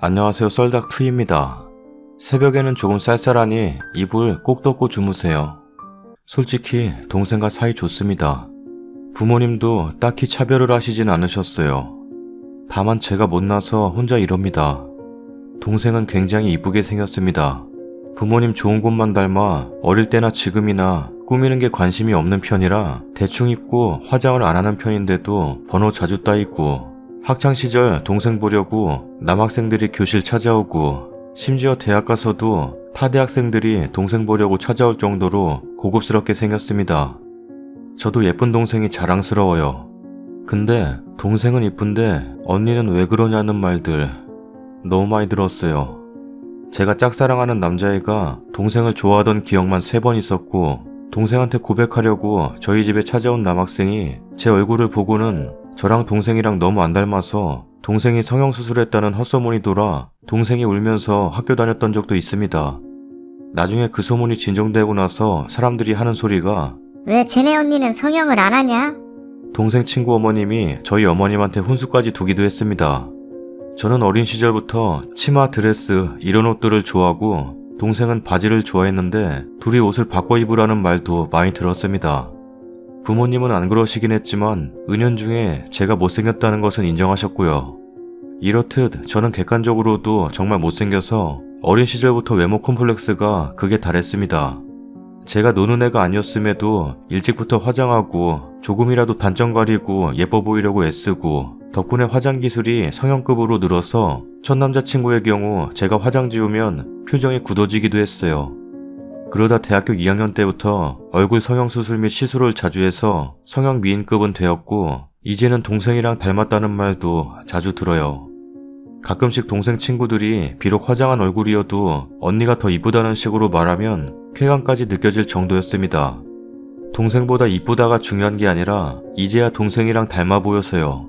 안녕하세요 썰닥2입니다. 새벽에는 조금 쌀쌀하니 이불 꼭 덮고 주무세요. 솔직히 동생과 사이 좋습니다. 부모님도 딱히 차별을 하시진 않으셨어요. 다만 제가 못나서 혼자 이럽니다. 동생은 굉장히 이쁘게 생겼습니다. 부모님 좋은 곳만 닮아 어릴 때나 지금이나 꾸미는 게 관심이 없는 편이라 대충 입고 화장을 안 하는 편인데도 번호 자주 따이고 학창 시절 동생 보려고 남학생들이 교실 찾아오고 심지어 대학 가서도 타 대학생들이 동생 보려고 찾아올 정도로 고급스럽게 생겼습니다. 저도 예쁜 동생이 자랑스러워요. 근데 동생은 이쁜데 언니는 왜 그러냐는 말들 너무 많이 들었어요. 제가 짝사랑하는 남자애가 동생을 좋아하던 기억만 세 번 있었고 동생한테 고백하려고 저희 집에 찾아온 남학생이 제 얼굴을 보고는 저랑 동생이랑 너무 안 닮아서 동생이 성형수술했다는 헛소문이 돌아 동생이 울면서 학교 다녔던 적도 있습니다. 나중에 그 소문이 진정되고 나서 사람들이 하는 소리가 왜 쟤네 언니는 성형을 안 하냐? 동생 친구 어머님이 저희 어머님한테 훈수까지 두기도 했습니다. 저는 어린 시절부터 치마, 드레스 이런 옷들을 좋아하고 동생은 바지를 좋아했는데 둘이 옷을 바꿔 입으라는 말도 많이 들었습니다. 부모님은 안 그러시긴 했지만 은연중에 제가 못생겼다는 것은 인정하셨고요. 이렇듯 저는 객관적으로도 정말 못생겨서 어린 시절부터 외모 콤플렉스가 극에 달했습니다. 제가 노는 애가 아니었음에도 일찍부터 화장하고 조금이라도 단점 가리고 예뻐 보이려고 애쓰고 덕분에 화장 기술이 성형급으로 늘어서 첫 남자친구의 경우 제가 화장 지우면 표정이 굳어지기도 했어요. 그러다 대학교 2학년 때부터 얼굴 성형수술 및 시술을 자주 해서 성형 미인급은 되었고 이제는 동생이랑 닮았다는 말도 자주 들어요. 가끔씩 동생 친구들이 비록 화장한 얼굴이어도 언니가 더 이쁘다는 식으로 말하면 쾌감까지 느껴질 정도였습니다. 동생보다 이쁘다가 중요한 게 아니라 이제야 동생이랑 닮아 보여서요.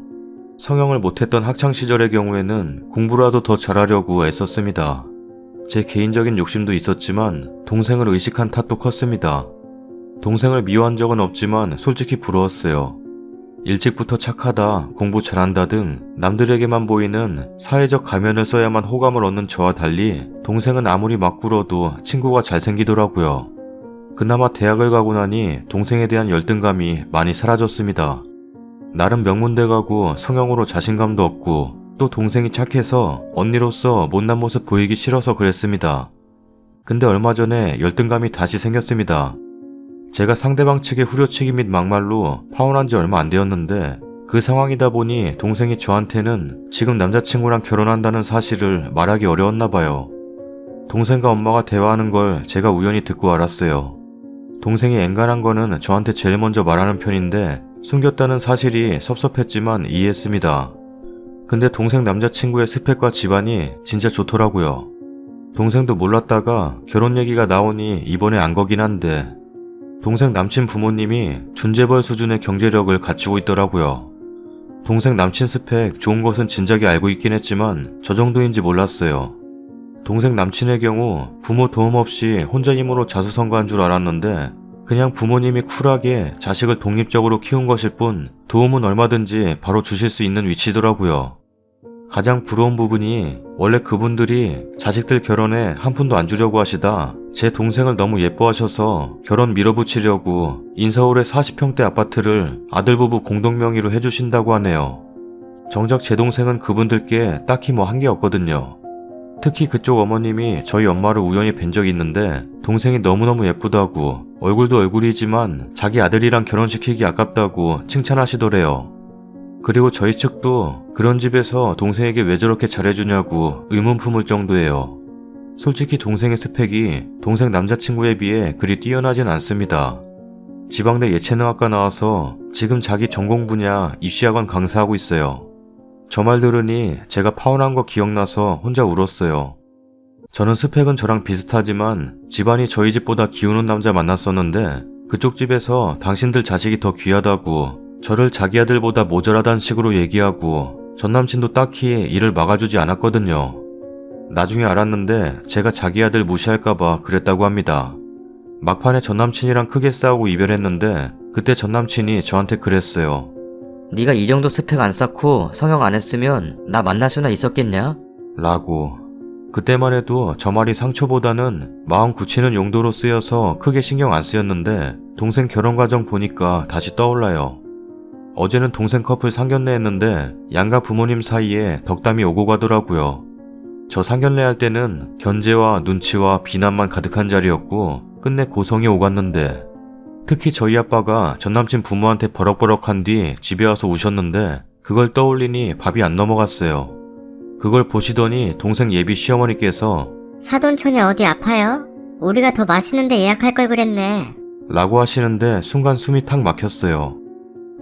성형을 못했던 학창시절의 경우에는 공부라도 더 잘하려고 애썼습니다. 제 개인적인 욕심도 있었지만 동생을 의식한 탓도 컸습니다. 동생을 미워한 적은 없지만 솔직히 부러웠어요. 일찍부터 착하다, 공부 잘한다 등 남들에게만 보이는 사회적 가면을 써야만 호감을 얻는 저와 달리 동생은 아무리 막 굴어도 친구가 잘생기더라고요. 그나마 대학을 가고 나니 동생에 대한 열등감이 많이 사라졌습니다. 나름 명문대 가고 성형으로 자신감도 얻고 또 동생이 착해서 언니로서 못난 모습 보이기 싫어서 그랬습니다. 근데 얼마 전에 열등감이 다시 생겼습니다. 제가 상대방 측의 후려치기 및 막말로 파혼한 지 얼마 안 되었는데 그 상황이다 보니 동생이 저한테는 지금 남자친구랑 결혼한다는 사실을 말하기 어려웠나 봐요. 동생과 엄마가 대화하는 걸 제가 우연히 듣고 알았어요. 동생이 앵간한 거는 저한테 제일 먼저 말하는 편인데 숨겼다는 사실이 섭섭했지만 이해했습니다. 근데 동생 남자친구의 스펙과 집안이 진짜 좋더라고요. 동생도 몰랐다가 결혼 얘기가 나오니 이번에 안 거긴 한데 동생 남친 부모님이 준재벌 수준의 경제력을 갖추고 있더라고요. 동생 남친 스펙 좋은 것은 진작에 알고 있긴 했지만 저 정도인지 몰랐어요. 동생 남친의 경우 부모 도움 없이 혼자 힘으로 자수성가한 줄 알았는데 그냥 부모님이 쿨하게 자식을 독립적으로 키운 것일 뿐 도움은 얼마든지 바로 주실 수 있는 위치더라고요. 가장 부러운 부분이 원래 그분들이 자식들 결혼에 한 푼도 안 주려고 하시다 제 동생을 너무 예뻐하셔서 결혼 밀어붙이려고 인서울의 40평대 아파트를 아들 부부 공동 명의로 해주신다고 하네요. 정작 제 동생은 그분들께 딱히 뭐 한 게 없거든요. 특히 그쪽 어머님이 저희 엄마를 우연히 뵌 적이 있는데 동생이 너무너무 예쁘다고 얼굴도 얼굴이지만 자기 아들이랑 결혼시키기 아깝다고 칭찬하시더래요. 그리고 저희 측도 그런 집에서 동생에게 왜 저렇게 잘해주냐고 의문 품을 정도예요. 솔직히 동생의 스펙이 동생 남자친구에 비해 그리 뛰어나진 않습니다. 지방대 예체능학과 나와서 지금 자기 전공 분야 입시학원 강사하고 있어요. 저 말 들으니 제가 파혼한 거 기억나서 혼자 울었어요. 저는 스펙은 저랑 비슷하지만 집안이 저희 집보다 기우는 남자 만났었는데 그쪽 집에서 당신들 자식이 더 귀하다고 저를 자기 아들보다 모자라단 식으로 얘기하고 전 남친도 딱히 일을 막아주지 않았거든요. 나중에 알았는데 제가 자기 아들 무시할까봐 그랬다고 합니다. 막판에 전 남친이랑 크게 싸우고 이별했는데 그때 전 남친이 저한테 그랬어요. 네가 이 정도 스펙 안 쌓고 성형 안 했으면 나 만날 수나 있었겠냐? 라고. 그때만 해도 저 말이 상처보다는 마음 굳히는 용도로 쓰여서 크게 신경 안 쓰였는데 동생 결혼 과정 보니까 다시 떠올라요. 어제는 동생 커플 상견례 했는데 양가 부모님 사이에 덕담이 오고 가더라고요. 저 상견례 할 때는 견제와 눈치와 비난만 가득한 자리였고 끝내 고성이 오갔는데 특히 저희 아빠가 전남친 부모한테 버럭버럭한 뒤 집에 와서 우셨는데 그걸 떠올리니 밥이 안 넘어갔어요. 그걸 보시더니 동생 예비 시어머니께서 사돈촌이 어디 아파요? 우리가 더 맛있는데 예약할 걸 그랬네. 라고 하시는데 순간 숨이 탁 막혔어요.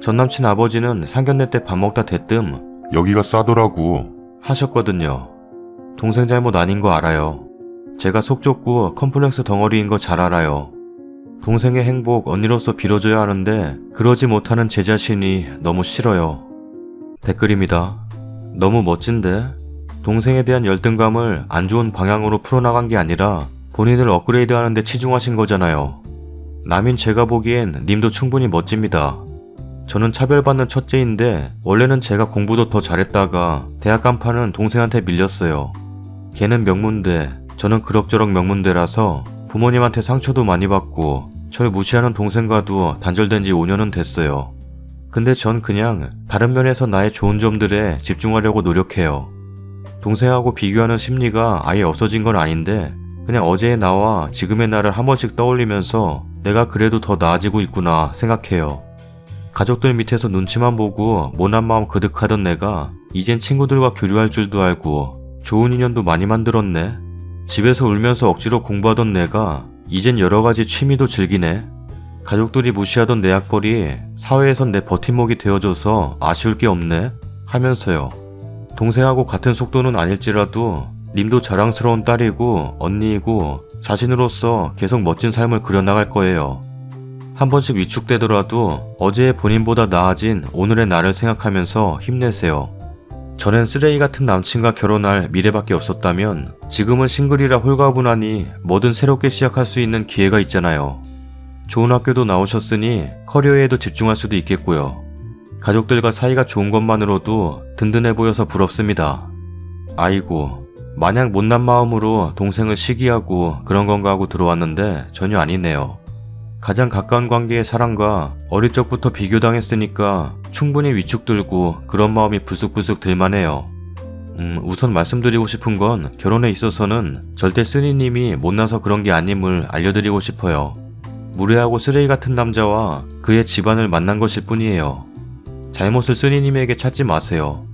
전남친 아버지는 상견례 때 밥 먹다 대뜸 여기가 싸더라고. 하셨거든요. 동생 잘못 아닌 거 알아요. 제가 속 좁고 컴플렉스 덩어리인 거 잘 알아요. 동생의 행복 언니로서 빌어줘야 하는데 그러지 못하는 제 자신이 너무 싫어요. 댓글입니다. 너무 멋진데? 동생에 대한 열등감을 안 좋은 방향으로 풀어나간 게 아니라 본인을 업그레이드 하는데 치중하신 거잖아요. 남인 제가 보기엔 님도 충분히 멋집니다. 저는 차별받는 첫째인데 원래는 제가 공부도 더 잘했다가 대학 간판은 동생한테 밀렸어요. 걔는 명문대, 저는 그럭저럭 명문대라서 부모님한테 상처도 많이 받고 절 무시하는 동생과도 단절된 지 5년은 됐어요. 근데 전 그냥 다른 면에서 나의 좋은 점들에 집중하려고 노력해요. 동생하고 비교하는 심리가 아예 없어진 건 아닌데 그냥 어제의 나와 지금의 나를 한 번씩 떠올리면서 내가 그래도 더 나아지고 있구나 생각해요. 가족들 밑에서 눈치만 보고 모난 마음 그득하던 내가 이젠 친구들과 교류할 줄도 알고 좋은 인연도 많이 만들었네. 집에서 울면서 억지로 공부하던 내가 이젠 여러 가지 취미도 즐기네. 가족들이 무시하던 내 학벌이 사회에선 내 버팀목이 되어줘서 아쉬울 게 없네. 하면서요. 동생하고 같은 속도는 아닐지라도 님도 자랑스러운 딸이고 언니이고 자신으로서 계속 멋진 삶을 그려나갈 거예요. 한 번씩 위축되더라도 어제의 본인보다 나아진 오늘의 나를 생각하면서 힘내세요. 전엔 쓰레기 같은 남친과 결혼할 미래밖에 없었다면 지금은 싱글이라 홀가분하니 뭐든 새롭게 시작할 수 있는 기회가 있잖아요. 좋은 학교도 나오셨으니 커리어에도 집중할 수도 있겠고요. 가족들과 사이가 좋은 것만으로도 든든해 보여서 부럽습니다. 아이고, 마냥 못난 마음으로 동생을 시기하고 그런 건가 하고 들어왔는데 전혀 아니네요. 가장 가까운 관계의 사람과 어릴 적부터 비교당했으니까 충분히 위축들고 그런 마음이 부숙부숙 들만해요. 음, 우선 말씀드리고 싶은 건 결혼에 있어서는 절대 쓰니님이 못나서 그런 게 아님을 알려드리고 싶어요. 무례하고 쓰레기 같은 남자와 그의 집안을 만난 것일 뿐이에요. 잘못을 쓰니님에게 찾지 마세요.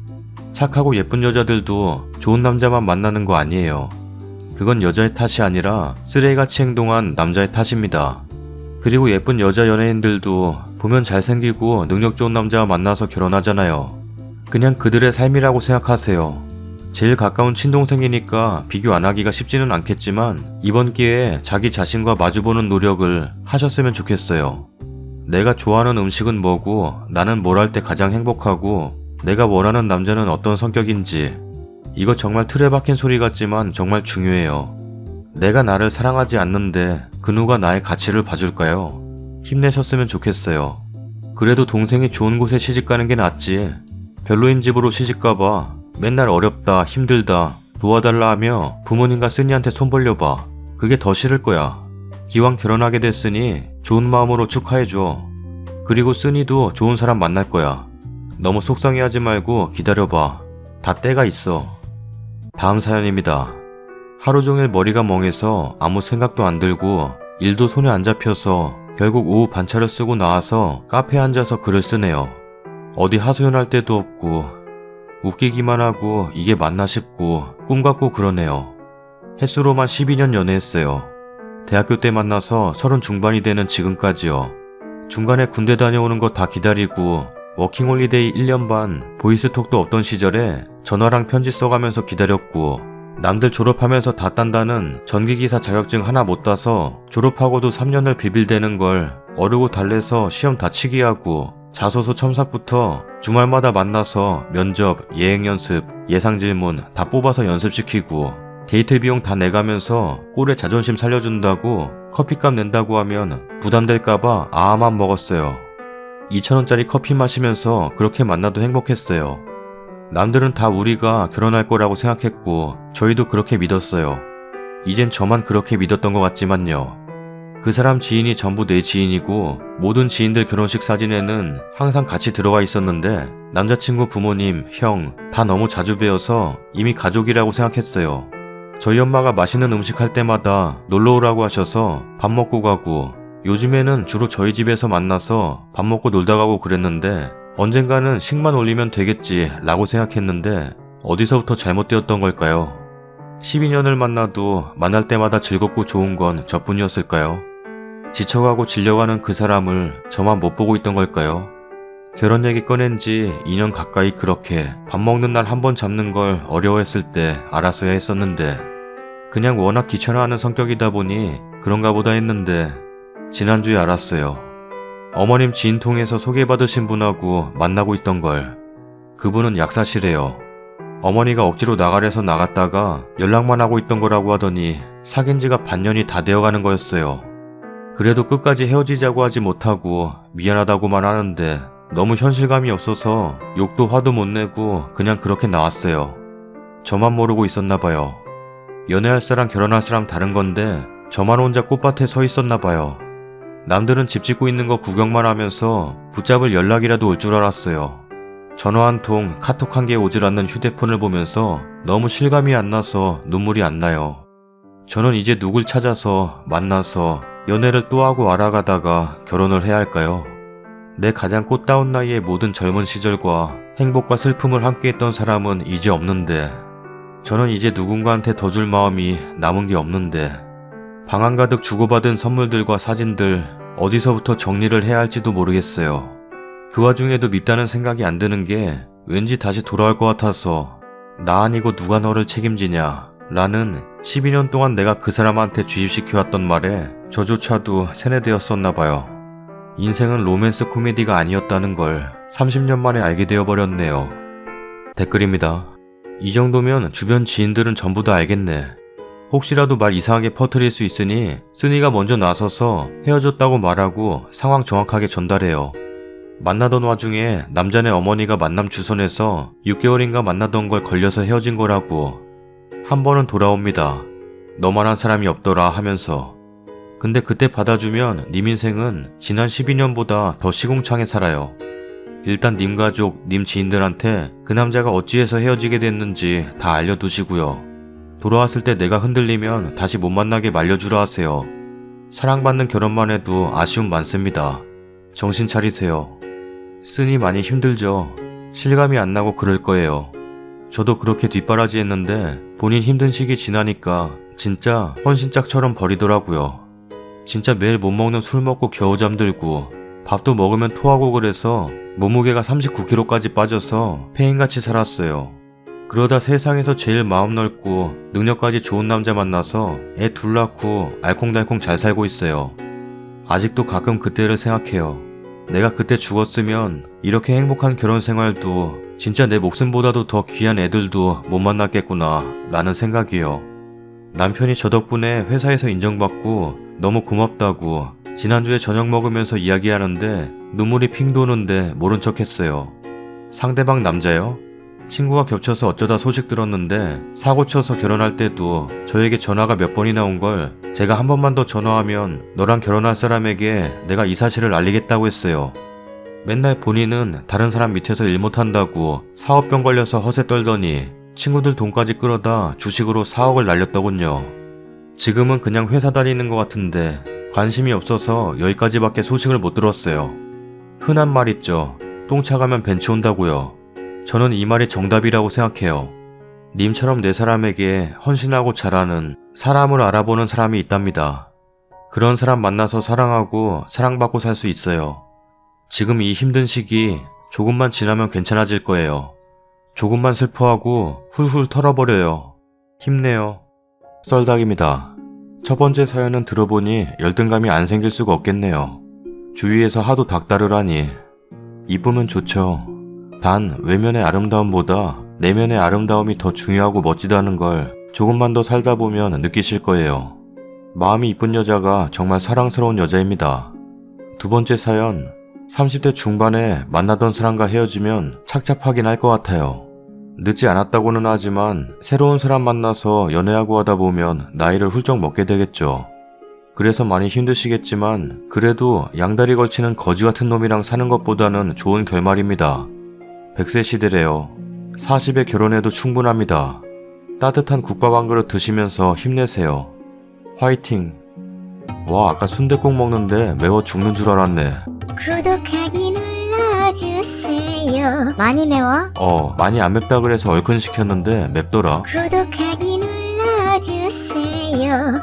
착하고 예쁜 여자들도 좋은 남자만 만나는 거 아니에요. 그건 여자의 탓이 아니라 쓰레기같이 행동한 남자의 탓입니다. 그리고 예쁜 여자 연예인들도 보면 잘생기고 능력 좋은 남자와 만나서 결혼하잖아요. 그냥 그들의 삶이라고 생각하세요. 제일 가까운 친동생이니까 비교 안 하기가 쉽지는 않겠지만 이번 기회에 자기 자신과 마주보는 노력을 하셨으면 좋겠어요. 내가 좋아하는 음식은 뭐고 나는 뭘 할 때 가장 행복하고 내가 원하는 남자는 어떤 성격인지 이거 정말 틀에 박힌 소리 같지만 정말 중요해요. 내가 나를 사랑하지 않는데 그 누가 나의 가치를 봐줄까요? 힘내셨으면 좋겠어요. 그래도 동생이 좋은 곳에 시집가는 게 낫지. 별로인 집으로 시집가봐. 맨날 어렵다, 힘들다, 도와달라 하며 부모님과 쓰니한테 손 벌려봐. 그게 더 싫을 거야. 기왕 결혼하게 됐으니 좋은 마음으로 축하해줘. 그리고 쓰니도 좋은 사람 만날 거야. 너무 속상해하지 말고 기다려봐. 다 때가 있어. 다음 사연입니다. 하루 종일 머리가 멍해서 아무 생각도 안 들고 일도 손에 안 잡혀서 결국 오후 반차를 쓰고 나와서 카페에 앉아서 글을 쓰네요. 어디 하소연할 데도 없고 웃기기만 하고 이게 맞나 싶고 꿈 같고 그러네요. 햇수로만 12년 연애했어요. 대학교 때 만나서 서른 중반이 되는 지금까지요. 중간에 군대 다녀오는 거 다 기다리고 워킹홀리데이 1년 반 보이스톡도 없던 시절에 전화랑 편지 써가면서 기다렸고 남들 졸업하면서 다 딴다는 전기기사 자격증 하나 못 따서 졸업하고도 3년을 비빌대는 걸 어르고 달래서 시험 다 치기 하고 자소서 첨삭부터 주말마다 만나서 면접, 예행 연습, 예상 질문 다 뽑아서 연습시키고 데이트 비용 다 내가면서 꼴의 자존심 살려준다고 커피값 낸다고 하면 부담될까봐 아만 먹었어요. 2천원짜리 커피 마시면서 그렇게 만나도 행복했어요. 남들은 다 우리가 결혼할 거라고 생각했고 저희도 그렇게 믿었어요. 이젠 저만 그렇게 믿었던 것 같지만요. 그 사람 지인이 전부 내 지인이고 모든 지인들 결혼식 사진에는 항상 같이 들어가 있었는데 남자친구 부모님, 형 다 너무 자주 뵈어서 이미 가족이라고 생각했어요. 저희 엄마가 맛있는 음식 할 때마다 놀러 오라고 하셔서 밥 먹고 가고 요즘에는 주로 저희 집에서 만나서 밥 먹고 놀다 가고 그랬는데 언젠가는 식만 올리면 되겠지 라고 생각했는데 어디서부터 잘못되었던 걸까요? 12년을 만나도 만날 때마다 즐겁고 좋은 건 저뿐이었을까요? 지쳐가고 질려가는 그 사람을 저만 못 보고 있던 걸까요? 결혼 얘기 꺼낸 지 2년 가까이 그렇게 밥 먹는 날 한 번 잡는 걸 어려워했을 때 알았어야 했었는데 그냥 워낙 귀찮아하는 성격이다 보니 그런가 보다 했는데 지난주에 알았어요. 어머님 지인 통해서 소개받으신 분하고 만나고 있던 걸. 그분은 약사시래요. 어머니가 억지로 나가래서 나갔다가 연락만 하고 있던 거라고 하더니 사귄 지가 반년이 다 되어가는 거였어요. 그래도 끝까지 헤어지자고 하지 못하고 미안하다고만 하는데 너무 현실감이 없어서 욕도 화도 못 내고 그냥 그렇게 나왔어요. 저만 모르고 있었나 봐요. 연애할 사람 결혼할 사람 다른 건데 저만 혼자 꽃밭에 서 있었나 봐요. 남들은 집 짓고 있는 거 구경만 하면서 붙잡을 연락이라도 올 줄 알았어요. 전화 한 통, 카톡 한 개 오질 않는 휴대폰을 보면서 너무 실감이 안 나서 눈물이 안 나요. 저는 이제 누굴 찾아서 만나서 연애를 또 하고 알아가다가 결혼을 해야 할까요? 내 가장 꽃다운 나이의 모든 젊은 시절과 행복과 슬픔을 함께했던 사람은 이제 없는데 저는 이제 누군가한테 더 줄 마음이 남은 게 없는데 방안 가득 주고받은 선물들과 사진들 어디서부터 정리를 해야 할지도 모르겠어요. 그 와중에도 밉다는 생각이 안 드는 게 왠지 다시 돌아올 것 같아서 나 아니고 누가 너를 책임지냐 라는 12년 동안 내가 그 사람한테 주입시켜왔던 말에 저조차도 세뇌되었었나 봐요. 인생은 로맨스 코미디가 아니었다는 걸 30년 만에 알게 되어버렸네요. 댓글입니다. 이 정도면 주변 지인들은 전부 다 알겠네. 혹시라도 말 이상하게 퍼뜨릴 수 있으니 쓰니가 먼저 나서서 헤어졌다고 말하고 상황 정확하게 전달해요. 만나던 와중에 남자네 어머니가 만남 주선해서 6개월인가 만나던 걸 걸려서 헤어진 거라고. 한 번은 돌아옵니다. 너만한 사람이 없더라 하면서. 근데 그때 받아주면 님 인생은 지난 12년보다 더 시궁창에 살아요. 일단 님 가족, 님 지인들한테 그 남자가 어찌해서 헤어지게 됐는지 다 알려두시고요. 돌아왔을 때 내가 흔들리면 다시 못 만나게 말려주라 하세요. 사랑받는 결혼만 해도 아쉬움 많습니다. 정신 차리세요. 쓰니 많이 힘들죠. 실감이 안 나고 그럴 거예요. 저도 그렇게 뒷바라지 했는데 본인 힘든 시기 지나니까 진짜 헌신짝처럼 버리더라고요. 진짜 매일 못 먹는 술 먹고 겨우 잠들고 밥도 먹으면 토하고 그래서 몸무게가 39kg까지 빠져서 폐인같이 살았어요. 그러다 세상에서 제일 마음 넓고 능력까지 좋은 남자 만나서 애 둘 낳고 알콩달콩 잘 살고 있어요. 아직도 가끔 그때를 생각해요. 내가 그때 죽었으면 이렇게 행복한 결혼 생활도 진짜 내 목숨보다도 더 귀한 애들도 못 만났겠구나 라는 생각이요. 남편이 저 덕분에 회사에서 인정받고 너무 고맙다고 지난주에 저녁 먹으면서 이야기하는데 눈물이 핑 도는데 모른 척 했어요. 상대방 남자요? 친구가 겹쳐서 어쩌다 소식 들었는데 사고 쳐서 결혼할 때도 저에게 전화가 몇 번이나 온 걸 제가 한 번만 더 전화하면 너랑 결혼할 사람에게 내가 이 사실을 알리겠다고 했어요. 맨날 본인은 다른 사람 밑에서 일 못한다고 사업병 걸려서 허세 떨더니 친구들 돈까지 끌어다 주식으로 4억을 날렸더군요. 지금은 그냥 회사 다니는 것 같은데 관심이 없어서 여기까지밖에 소식을 못 들었어요. 흔한 말 있죠. 똥차 가면 벤치 온다고요. 저는 이 말이 정답이라고 생각해요. 님처럼 내 사람에게 헌신하고 잘하는 사람을 알아보는 사람이 있답니다. 그런 사람 만나서 사랑하고 사랑받고 살 수 있어요. 지금 이 힘든 시기 조금만 지나면 괜찮아질 거예요. 조금만 슬퍼하고 훌훌 털어버려요. 힘내요. 썰닭입니다. 첫 번째 사연은 들어보니 열등감이 안 생길 수가 없겠네요. 주위에서 하도 닥다르라니. 이쁘면 좋죠. 단 외면의 아름다움보다 내면의 아름다움이 더 중요하고 멋지다는 걸 조금만 더 살다 보면 느끼실 거예요. 마음이 이쁜 여자가 정말 사랑스러운 여자입니다. 두 번째 사연. 30대 중반에 만나던 사람과 헤어지면 착잡하긴 할 것 같아요. 늦지 않았다고는 하지만 새로운 사람 만나서 연애하고 하다 보면 나이를 훌쩍 먹게 되겠죠. 그래서 많이 힘드시겠지만 그래도 양다리 걸치는 거지 같은 놈이랑 사는 것보다는 좋은 결말입니다. 100세 시대래요. 40에 결혼해도 충분합니다. 따뜻한 국밥 한 그릇 드시면서 힘내세요. 화이팅! 와, 아까 순댓국 먹는데 매워 죽는 줄 알았네. 구독하기 눌러주세요. 많이 매워? 어, 많이 안 맵다 그래서 얼큰 시켰는데 맵더라. 구독하기 눌러주세요.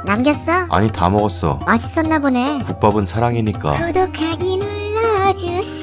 남겼어? 아니, 다 먹었어. 맛있었나 보네. 국밥은 사랑이니까. 구독하기 눌러주세요.